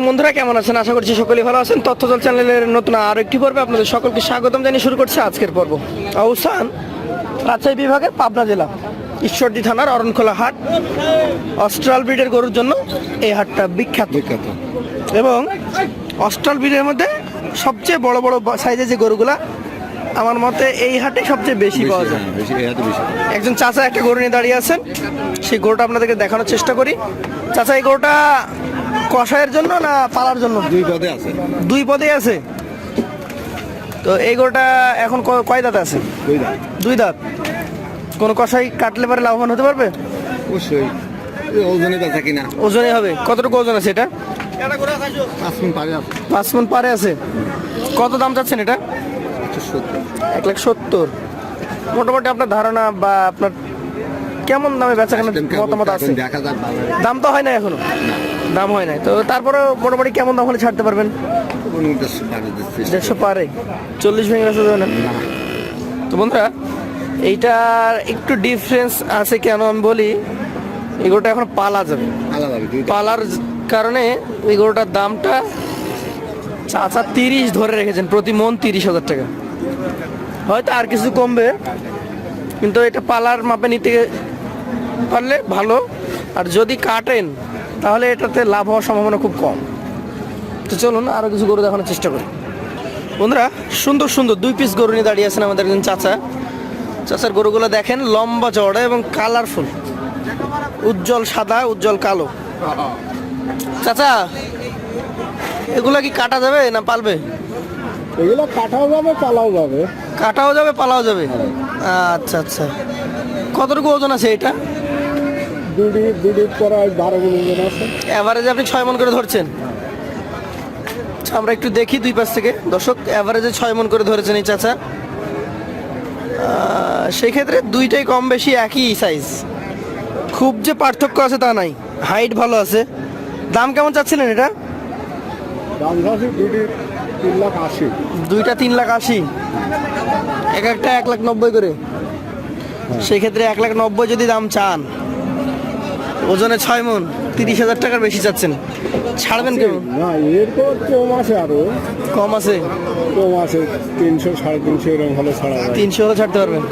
আলাইকুম বন্ধুরা কেমন আছেন? আশা করছি সকলেই ভালো আছেন। তথ্যজল চ্যানেলের নতুন আর একটি পর্বে আপনাদের সকলকে স্বাগতম জানিয়ে শুরু করছে আজকের পর্ব। অবস্থান রাজশাহী বিভাগের পাবনা জেলা ঈশ্বরদী থানার অরণখোলা হাট অস্ট্রাল ব্রিডের গরুর জন্য এই হাটটা বিখ্যাত। বিখ্যাত। এবং অস্ট্রাল ব্রিডের মধ্যে সবচেয়ে বড় বড় সাইজের যে গরুগুলা আমার মতে এই হাটে সবচেয়ে বেশি পাওয়া যায়। হ্যাঁ, একজন চাচা একটা গরু নিয়ে দাঁড়িয়ে আছেন। সেই গরুটা আপনাদেরকে দেখানোর চেষ্টা করি। চাচা এই গরুটা কষায়ের জন্য না পালার জন্য? দুই পদে আছে। দুই পদে আছে? তো এই গরুটা এখন কয় দাঁত আছে? দুই দাঁত। দুই দাঁত। কোনো কষাই কাটলে পরে লাভবান হতে পারবে? অবশ্যই। ওজনে বেচা কিনা? ওজনে হবে। কতটুকু ওজন আছে এটা? পাঁচ মন পারে আছে। কত দাম চাচ্ছেন এটা? এক লাখ সত্তর। মোটামুটি আপনার ধারণা বা আপনার কেমন দামে বেচা কেনার মতামত আছে? দাম তো হয় না এখনও। দাম হয় নাই। তো তারপরে মোটামুটি কেমন দাম হলে ছাড়তে পারবেন? দেড়শো পারে। চল্লিশ ভেঙে গেছে যাবে না? তো বন্ধুরা এইটার একটু ডিফারেন্স আছে কেন আমি বলি এই গরুটা এখন পালা যাবে। পালার কারণে এই গরুটার দামটা চাচা তিরিশ ধরে রেখেছেন প্রতি মন তিরিশ হাজার টাকা। হয়তো আর কিছু কমবে কিন্তু এটা পালার মাপে নিতে পারলে ভালো। আর যদি কাটেন তাহলে এটাতে লাভ হওয়ার সম্ভাবনা খুব কম। তো চলুন আরও কিছু গরু দেখানোর চেষ্টা করি। বন্ধুরা সুন্দর সুন্দর দুই পিস গরু নিয়ে দাঁড়িয়ে আছেন আমাদের একজন চাচা। চাচার গরুগুলো দেখেন লম্বা চওড়া এবং কালারফুল উজ্জ্বল সাদা উজ্জ্বল কালো। চাচা এগুলা কি কাটা যাবে না পালবে? এগুলো কাটাও যাবে পালাও যাবে। কাটাও যাবে পালাও যাবে? আচ্ছা আচ্ছা। কতটুকু ওজন আছে এটা? দুটি দুটি পরে বারো মিনিট আছে। অ্যাভারেজে আপনি ছয় মন করে ধরছেন। আচ্ছা, আমরা একটু দেখি দুই পাশ থেকে। দর্শক অ্যাভারেজে ছয় মন করে ধরেছেন এই চাচা। আহ, সেই ক্ষেত্রে দুইটাই কম বেশি একই সাইজ খুব যে পার্থক্য আছে তা নাই। হাইট ভালো আছে। দাম কেমন চাচ্ছিলেন এটা? দুইটা তিন লাখ আশি। এক একটা এক লাখ নব্বই করে। সেক্ষেত্রে এক লাখ নব্বই যদি দাম চান ওজনে ছয় মন তিরিশ হাজার টাকার বেশি চাচ্ছেন। ছাড়বেন কেউ না এর তো কম আছে আরও। কম আছে? কম আছে তিনশো সাড়ে তিনশো এরকম হলে ছাড়া তিনশো হলে ছাড়তে পারবেন?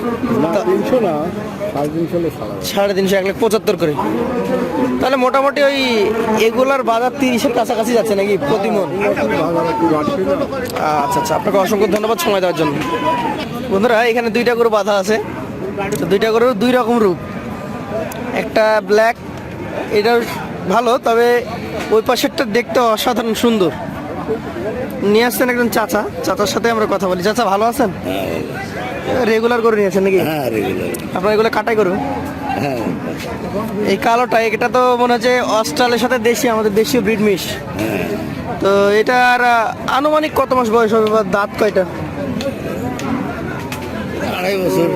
না তিনশো না সাড়ে তিনশো হলে ছাড়া সাড়ে তিনশো এক লাখ পঁচাত্তর করে। তাহলে মোটামুটি ওই এগুলার বাজার তিরিশের কাছাকাছি যাচ্ছে নাকি প্রতি মন? আচ্ছা আচ্ছা আপনাকে অসংখ্য ধন্যবাদ সময় দেওয়ার জন্য। বন্ধুরা এখানে দুইটা গরু বাধা আছে। দুইটা গরুর দুই রকম রূপ। একটা ব্ল্যাক এটাও ভালো তবে ওই পাশেরটা দেখতে অসাধারণ সুন্দর। নিয়ে আসছেন একজন চাচা চাচার সাথে আমরা কথা বলি। চাচা ভালো আছেন? রেগুলার করে নিয়েছেন নাকি? হ্যাঁ রেগুলার আপনার এগুলো কাটাই করুন হ্যাঁ। এই কালোটা এটা তো মনে হচ্ছে অস্ট্রালের সাথে দেশি আমাদের দেশীয় ব্রিড মিশ তো এটার আনুমানিক কত মাস বয়স হবে বা দাঁত কয়টা? আড়াই বছর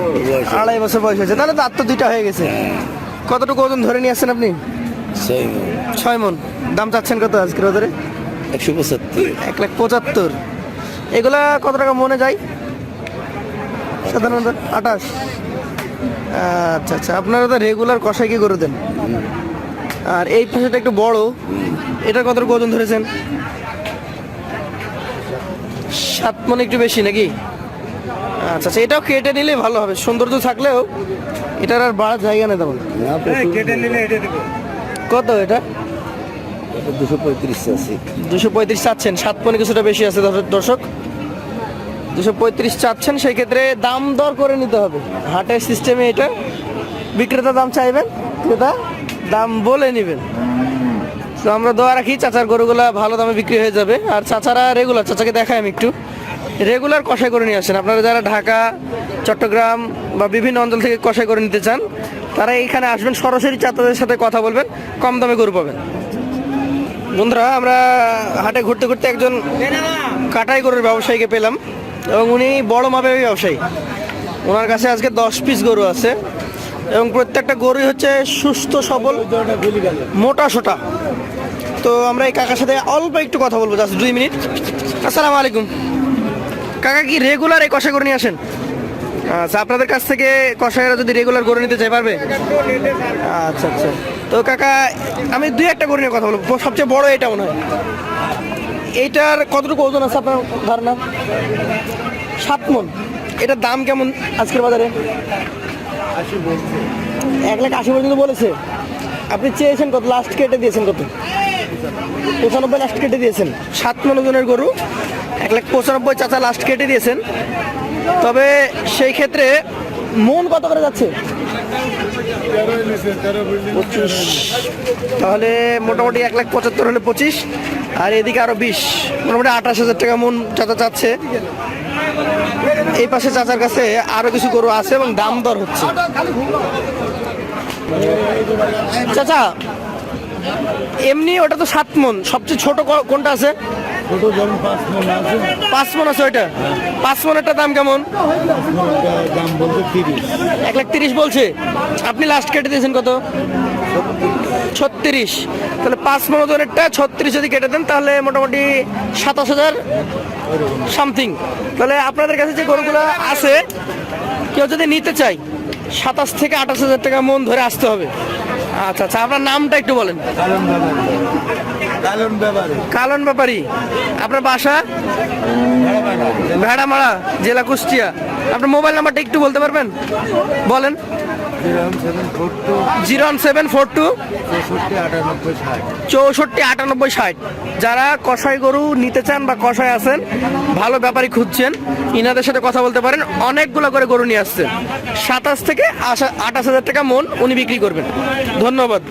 আড়াই বছর বয়স হয়েছে। তাহলে দাঁত তো দুইটা হয়ে গেছে। কতটুকু ওজন ধরে নিয়ে আসছেন আপনি? ছয় মন। দাম চাচ্ছেন কত আজকের ওদের একশো পঁচাত্তর। এক লাখ পঁচাত্তর। এগুলা কত টাকা মনে যায়? সাধারণত আঠাশ। আচ্ছা আচ্ছা। আপনারা তো রেগুলার কষাই কি করে দেন? আর এই পাশেটা একটু বড়। এটা কত ওজন ধরেছেন? সাত মন একটু বেশি নাকি? আচ্ছা আচ্ছা। এটাও কেটে নিলে ভালো হবে। সৌন্দর্য থাকলেও এটার আর বাড়ার জায়গা নেই তেমন। কেটে নিলে এটা দেবো। কত এটা? দুশো পঁয়ত্রিশ আছে দুশো পঁয়ত্রিশ চাচ্ছেন সাত পনে কিছুটা বেশি আছে দর্শক দুশো পঁয়ত্রিশ চাচ্ছেন সেই ক্ষেত্রে দাম দর করে নিতে হবে। হাটের সিস্টেমে এটা। বিক্রেতা দাম চাইবেন ক্রেতা দাম বলে নেবেন। তো আমরা দোয়া রাখি চাচার গরুগুলা ভালো দামে বিক্রি হয়ে যাবে। আর চাচারা রেগুলার চাচাকে দেখাই আমি একটু। রেগুলার কষাই করে নিয়ে আসেন। আপনারা যারা ঢাকা চট্টগ্রাম বা বিভিন্ন অঞ্চল থেকে কষাই করে নিতে চান তারা এইখানে আসবেন, সরাসরি চাচাদের সাথে কথা বলবেন, কম দামে গরু পাবেন। বন্ধুরা, আমরা হাটে ঘুরতে ঘুরতে একজন কাটাই গরুর ব্যবসায়ীকে পেলাম, এবং উনি বড় মাপের ব্যবসায়ী। ওনার কাছে আজকে দশ পিস গরু আছে, এবং প্রত্যেকটা গরুই হচ্ছে সুস্থ, সবল, মোটা, সোটা। তো আমরা এই কাকার সাথে অল্প একটু কথা বলব, জাস্ট দুই মিনিট। আসসালামু আলাইকুম। কাকা, কি রেগুলার এই কষা করে নিয়ে আসেন? আচ্ছা আপনাদের কাছ থেকে কষাইরা যদি রেগুলার গরু নিতে চাই পারবে? আচ্ছা আচ্ছা। তো কাকা, আমি দুই একটা গরু নিয়ে কথা বলব। সবচেয়ে বড় এটা মনে হয়। এইটার কতটুকু ওজন আছে আপনার ধারণা? সাত মন এটার দাম কেমন আজকের বাজারে? এক লাখ আশি পর্যন্ত বলেছে। আপনি চেয়েছেন কত? লাস্ট কেটে দিয়েছেন কত? পঁচানব্বই লাস্ট কেটে দিয়েছেন। সাত মন ওজনের গরু। এক লাখ পঁচানব্বই চাচা লাস্ট কেটে দিয়েছেন। তবে সেই ক্ষেত্রে মন কত করে যাচ্ছে? তাহলে মোটামুটি এক লাখ পঁচাত্তর হলে পঁচিশ আর এদিকে আরও বিশ। মোটামুটি আঠাশ হাজার টাকা মন চাচা চাচ্ছে। এই পাশে চাচার কাছে আরও কিছু গরু আছে এবং দাম দর হচ্ছে। চাচা এমনি ওটা তো সাত মন। সবচেয়ে ছোট কোনটা আছে? পাঁচ মন আছে। মন ওইটা? পাঁচ মনেরটা দাম কেমন? দাম বলতে তিরিশ। এক লাখ তিরিশ বলছে। আপনি লাস্ট কেটে দিয়েছেন কত? ছত্রিশ। তাহলে পাঁচ মনোজনেরটা ছত্রিশ যদি কেটে দেন তাহলে মোটামুটি সাতাশ হাজার সামথিং তাহলে আপনাদের কাছে যে গরুগুলো আছে কেউ যদি নিতে চাই সাতাশ থেকে আঠাশ হাজার টাকা মন ধরে আসতে হবে। আচ্ছা আচ্ছা আপনার নামটা একটু বলেন। কালন ব্যাপারে। কালন ব্যাপারী। আপনার বাসা? ভেড়ামারা, জেলা কুষ্টিয়া। আপনার মোবাইল নাম্বারটা একটু বলতে পারবেন? বলেন। Zero one seven four two, চৌষট্টি আটানব্বই ষাট। যারা কষাই গরু নিতে চান বা কষাই আছেন, ভালো ব্যাপারই খুঁজছেন, ইনাদের সাথে কথা বলতে পারেন, অনেকগুলো করে গরু নিয়ে আসছেন সাতাশ থেকে আশা আঠাশ হাজার টাকা মন উনি বিক্রি করবেন। ধন্যবাদ।